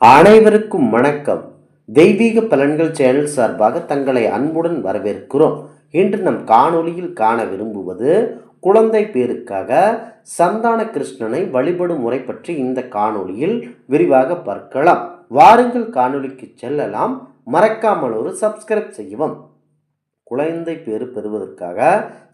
அனைவருக்கும் வணக்கம். தெய்வீக பலன்கள் சேனல் சார்பாக தங்களை அன்புடன் வரவேற்கிறோம். இன்று நம் காணொளியில் காண விரும்புவது குழந்தை பேருக்காக சந்தான கிருஷ்ணனை வழிபடும் முறை பற்றி இந்த காணொளியில் விரிவாக பார்க்கலாம். வாருங்கள் காணொளிக்கு செல்லலாம். மறக்காமல் ஒரு சப்ஸ்கிரைப் செய்யவும். குழந்தை பேறு பெறுவதற்காக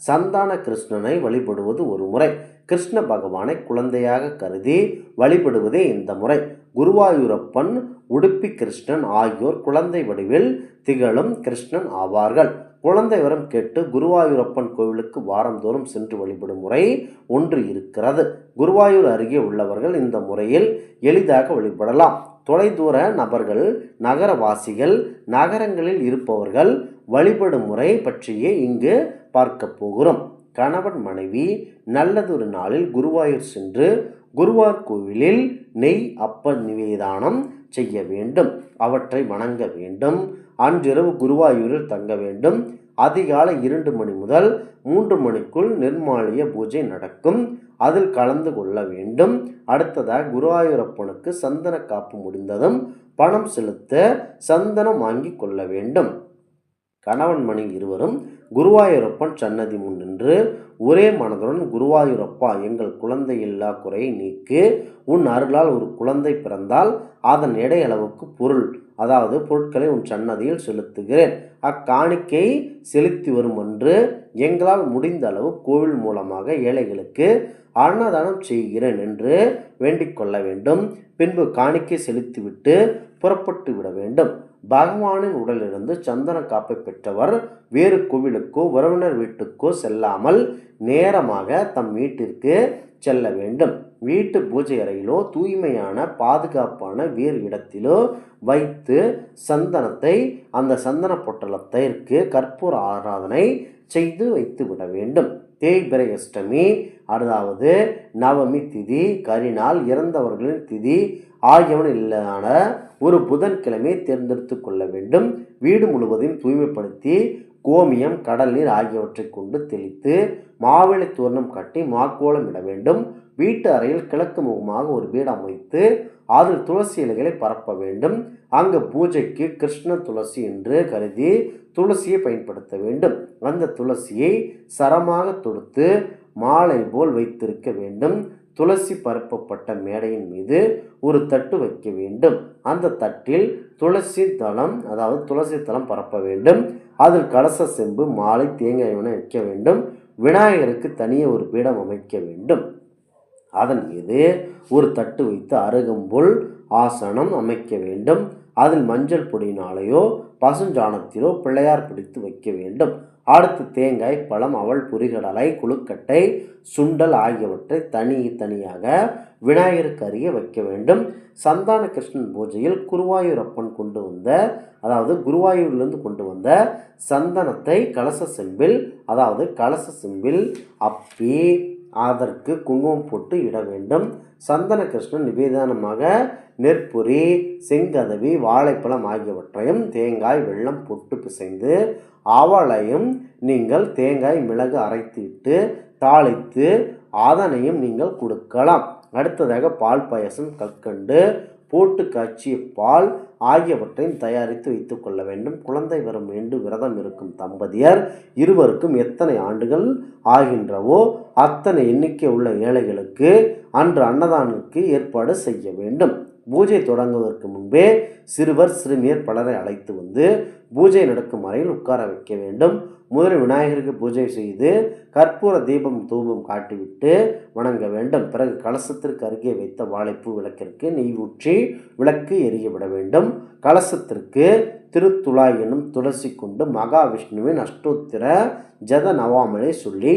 சந்தான கிருஷ்ணனை வழிபடுவது ஒரு முறை. கிருஷ்ண பகவானை குழந்தையாக கருதி வழிபடுவதே இந்த முறை. குருவாயூரப்பன் உடுப்பி கிருஷ்ணன் ஆகியோர் குழந்தை வடிவில் திகழும் கிருஷ்ணன் ஆவார்கள். குழந்தை வரம் கேட்டு குருவாயூரப்பன் கோவிலுக்கு வாரந்தோறும் சென்று வழிபடும் முறை ஒன்று இருக்கிறது. குருவாயூர் அருகே உள்ளவர்கள் இந்த முறையில் எளிதாக வழிபடலாம். தொலைதூர நபர்கள் நகரவாசிகள் நகரங்களில் இருப்பவர்கள் வழிபடும் முறை பற்றியே இங்கு பார்க்க போகிறோம். கணவன் மனைவி நல்லதொரு நாளில் குருவாயூர் சென்று குருவார் கோவிலில் நெய் அப்ப நிவேதானம் செய்ய வேண்டும். அவற்றை வணங்க வேண்டும். அன்றிரவு குருவாயூரில் தங்க வேண்டும். அதிகாலை இரண்டு மணி முதல் மூன்று மணிக்குள் நிர்மாலிய பூஜை நடக்கும். அதில் கலந்து கொள்ள வேண்டும். அடுத்ததாக குருவாயூரப்பனுக்கு சந்தன காப்பு முடிந்ததும் பணம் செலுத்த சந்தனம் வாங்கி கொள்ள வேண்டும். கணவன் மணி இருவரும் குருவாயூரப்பன் சன்னதி முன் நின்று ஒரே மனதுடன் குருவாயூரப்பா எங்கள் குழந்தை இல்லா குறையை நீக்கு. உன் அருளால் ஒரு குழந்தை பிறந்தால் அதன் எடை அளவுக்கு பொருள். அதாவது பொருட்களை உன் சன்னதியில் செலுத்துகிறேன். அக்காணிக்கை செலுத்தி வரும் என்று எங்களால் முடிந்த அளவு கோவில் மூலமாக ஏழைகளுக்கு அன்னதானம் செய்கிறேன் என்று வேண்டிக் கொள்ள வேண்டும். பின்பு காணிக்கை செலுத்திவிட்டு புறப்பட்டு விட வேண்டும். பகவானின் உடலிலிருந்து சந்தன காப்பை பெற்றவர் வேறு கோவிலுக்கோ உறவினர் வீட்டுக்கோ செல்லாமல் நேரமாக தம் வீட்டிற்கு செல்ல வேண்டும். வீட்டு பூஜை அறையிலோ தூய்மையான பாதுகாப்பான வேறு இடத்திலோ வைத்து சந்தனத்தை அந்த சந்தன பொட்டலத்திற்கு கற்பூர ஆராதனை செய்து வைத்து விட வேண்டும். தேய்பிரை அஷ்டமி அதாவது நவமி திதி கரிநாள் இறந்தவர்களின் திதி ஆகியவன் இல்லாத ஒரு புதன்கிழமை தேர்ந்தெடுத்து கொள்ள வேண்டும். வீடு முழுவதையும் தூய்மைப்படுத்தி கோமியம் கடல் நீர் ஆகியவற்றை கொண்டு தெளித்து மாவிளை தூரணம் கட்டி மாக்கோலம் இட வேண்டும். வீட்டு அறையில் கிழக்கு முகமாக ஒரு வீடு அமைத்து அதில் துளசி இலைகளை பரப்ப வேண்டும். அங்கு பூஜைக்கு கிருஷ்ண துளசி என்று கருதி துளசியை பயன்படுத்த வேண்டும். அந்த துளசியை சரமாக தொடுத்து மாலை போல் வைத்திருக்க வேண்டும். துளசி பரப்பப்பட்ட மேடையின் மீது ஒரு தட்டு வைக்க வேண்டும். அந்த தட்டில் துளசி தளம் அதாவது துளசி தளம் பரப்ப வேண்டும். அதில் கலச செம்பு மாலை தேங்காய் என வைக்க வேண்டும். விநாயகருக்கு தனியே ஒரு பீடம் அமைக்க வேண்டும். அதன் மீது ஒரு தட்டு வைத்து அருகம்புல் ஆசனம் அமைக்க வேண்டும். அதில் மஞ்சள் பொடியினாலேயோ பசுஞ்சாணத்திலோ பிள்ளையார் பிடித்து வைக்க வேண்டும். அடுத்து தேங்காய் பழம் அவள் புரிகடலை குழுக்கட்டை சுண்டல் ஆகியவற்றை தனி தனியாக விநாயகருக்கு அருகே வைக்க வேண்டும். சந்தான கிருஷ்ணன் பூஜையில் குருவாயூரப்பன் கொண்டு வந்த அதாவது குருவாயூர்லேருந்து கொண்டு வந்த சந்தனத்தை கலச செம்பில் அதாவது கலச செம்பில் அப்பி அதற்கு குங்குமம் போட்டு இட வேண்டும். சந்தன கிருஷ்ணன் நிவேதனமாக நெற்பொரி செங்கதவி வாழைப்பழம் ஆகியவற்றையும் தேங்காய் வெள்ளம் பொட்டு பிசைந்து அவளையும் நீங்கள் தேங்காய் மிளகு அரைத்துவிட்டு தாளித்து அதனையும் நீங்கள் கொடுக்கலாம். அடுத்ததாக பால் பாயசம் கற்கண்டு போட்டு காய்ச்சிய பால் ஆகியவற்றையும் தயாரித்து வைத்துக் கொள்ள வேண்டும். குழந்தை வரும் வேண்டு விரதம் இருக்கும் தம்பதியர் இருவருக்கும் எத்தனை ஆண்டுகள் ஆகின்றவோ அத்தனை எண்ணிக்கை உள்ள ஏழைகளுக்கு அன்று அன்னதானுக்கு ஏற்பாடு செய்ய வேண்டும். பூஜை தொடங்குவதற்கு முன்பே சிறுவர் சிறுமியர் பலரை அழைத்து வந்து பூஜை நடக்கும் அறையில் உட்கார வைக்க வேண்டும். முதலில் விநாயகருக்கு பூஜை செய்து கற்பூர தீபம் தூபம் காட்டிவிட்டு வணங்க வேண்டும். பிறகு கலசத்திற்கு அருகே வைத்த வாழைப்பூ விளக்கிற்கு நெய் ஊற்றி விளக்கு எரிய விட வேண்டும். கலசத்திற்கு திருத்துளாய் என்னும் துளசி கொண்டு மகாவிஷ்ணுவின் அஷ்டோத்திர ஜத நவாமலை சொல்லி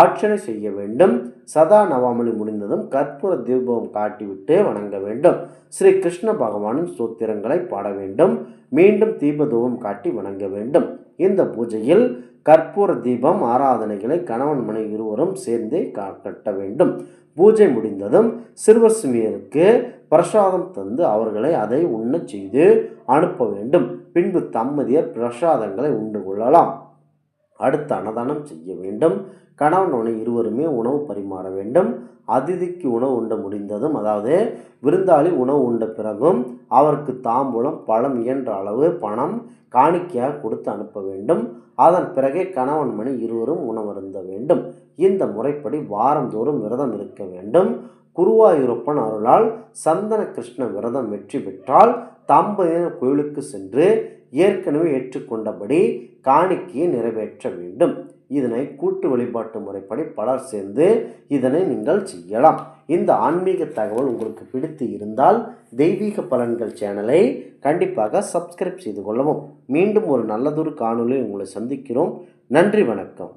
ஆட்சனை செய்ய வேண்டும். சதா நவாமலி முடிந்ததும் கற்பூர தீபம் காட்டிவிட்டு வணங்க வேண்டும். ஸ்ரீ கிருஷ்ண பகவானின் சூத்திரங்களை பாட வேண்டும். மீண்டும் தீபதூபம் காட்டி வணங்க வேண்டும். இந்த பூஜையில் கற்பூர தீபம் ஆராதனைகளை கணவன் மனை இருவரும் சேர்ந்தே கட்ட வேண்டும். பூஜை முடிந்ததும் சிறுவர் சிமியருக்கு பிரசாதம் தந்து அவர்களை அதை உண்ணச் செய்து அனுப்ப வேண்டும். பின்பு தம்மதியர் பிரசாதங்களை உண்டு கொள்ளலாம். அடுத்து அன்னதானம் செய்ய வேண்டும். கணவன் மனைவி இருவருமே உணவு பரிமாற வேண்டும். அதிதிக்கு உணவு உண்ட முடிந்ததும் அதாவது விருந்தாளி உணவு உண்ட பிறகும் அவருக்கு தாம்பூலம் பழம் இயன்ற அளவு பணம் காணிக்கையாக கொடுத்து அனுப்ப வேண்டும். அதன் பிறகே கணவன் மணி இருவரும் உணவருந்த வேண்டும். இந்த முறைப்படி வாரந்தோறும் விரதம் இருக்க வேண்டும். குருவாயூரப்பன் அருளால் சந்தன கிருஷ்ண விரதம் வெற்றி பெற்றால் தம்பதியினர் கோயிலுக்கு சென்று ஏற்கனவே ஏற்றுக்கொண்டபடி காணிக்கையை நிறைவேற்ற வேண்டும். இதனை கூட்டு வழிபாட்டு முறைப்படி பலர் சேர்ந்து இதனை நீங்கள் செய்யலாம். இந்த ஆன்மீக தகவல் உங்களுக்கு பிடித்து இருந்தால் தெய்வீக பலன்கள் சேனலை கண்டிப்பாக சப்ஸ்கிரைப் செய்து கொள்ளவும். மீண்டும் ஒரு நல்லதொரு காணொலி உங்களை சந்திக்கிறோம். நன்றி வணக்கம்.